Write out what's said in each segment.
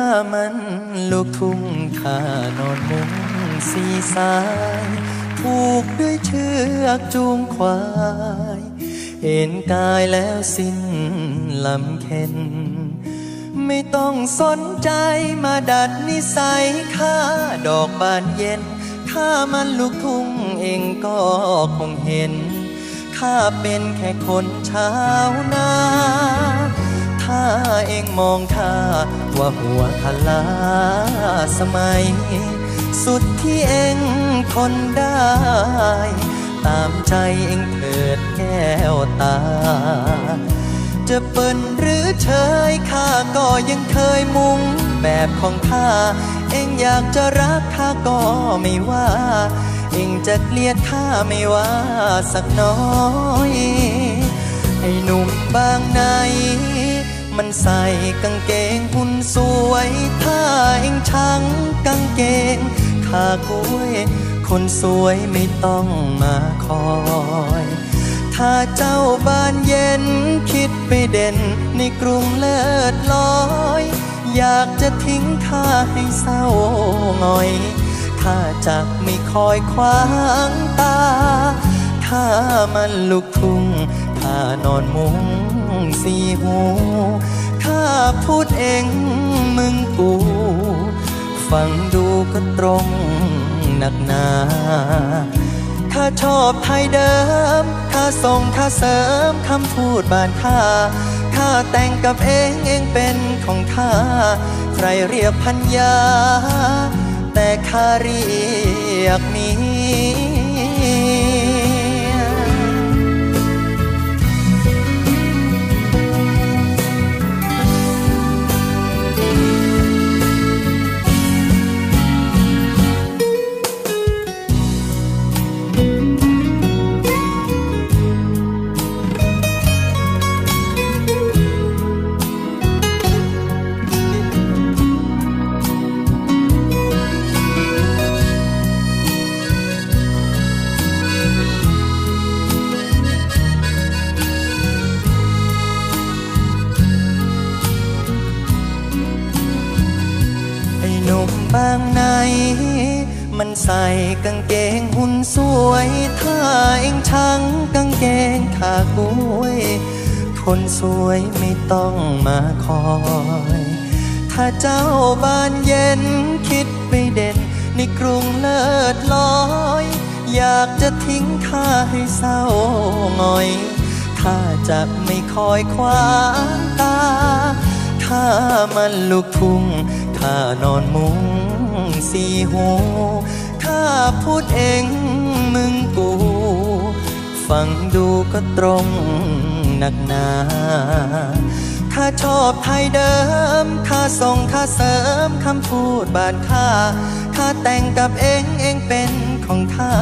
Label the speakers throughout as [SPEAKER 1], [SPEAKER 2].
[SPEAKER 1] ามันลูกทุ่งข้านอนมุงสีสายผูกด้วยเชือกจูงควายเห็นกายแล้วสิ้นลำเค็น ไม่ต้องสนใจมาดัดนิสัยข้าดอกบานเย็นข้ามันลูกทุ่งเองก็คงเห็น ข้าเป็นแค่คนชาวนา้าเองมองข้าว่าหัวทลาสมัย สุดที่เองทนได้ ตามใจเองเถิดแก้วตา จะเปินหรือเฉยข้าก็ยังเคยมุงแบบของข้า เองอยากจะรักข้าก็ไม่ว่า เองจะเกลียดข้าไม่ว่าสักน้อยไอ้หนุ่มบางใน มันใส่กางเกงหุ่นสวยถ้าเองชังกางเกงขากล้วยคนสวยไม่ต้องมาคอย ถ้าเจ้าบ้านเย็นคิดไปเด่นในกรุงเลิศลอย อยากจะทิ้งข้าให้เศร้าหงอยข้าจะไม่คอยขวางตาข้ามันลูกทุ่งข้านอนมุง สีหูข้าพูดเองมึงกู ฟังดูก็ตรงหนักหนาข้าชอบไทยเดิมข้าส่งข้าเสริมคำพูดบานข้าข้าแต่งกับเองเองเป็นของข้า ใครเรียกพันยาแต่ข้าเรียกเบางใน มันใส่กางเกงหุ่นสวยถ้าเองชังกางเกงขากล้วย คนสวยไม่ต้องมาคอย ถ้าเจ้าบ้านเย็นคิดไปเด่นในกรุงเลิศลอย อยากจะทิ้งข้าให้เศร้าหงอยข้าจะไม่คอยขวางตาข้ามันลูกทุ่ง ข้านอนมุงสีหูข้าพูดเองมึงกู ฟังดูก็ตรงหนักหนาข้าชอบไทยเดิมข้าส่งข้าเสริมคำพูดบานข้าข้าแต่งกับเองเองเป็นของข้า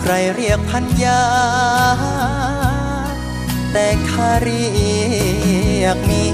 [SPEAKER 1] ใครเรียกพันยา แต่ข้าเรียกมี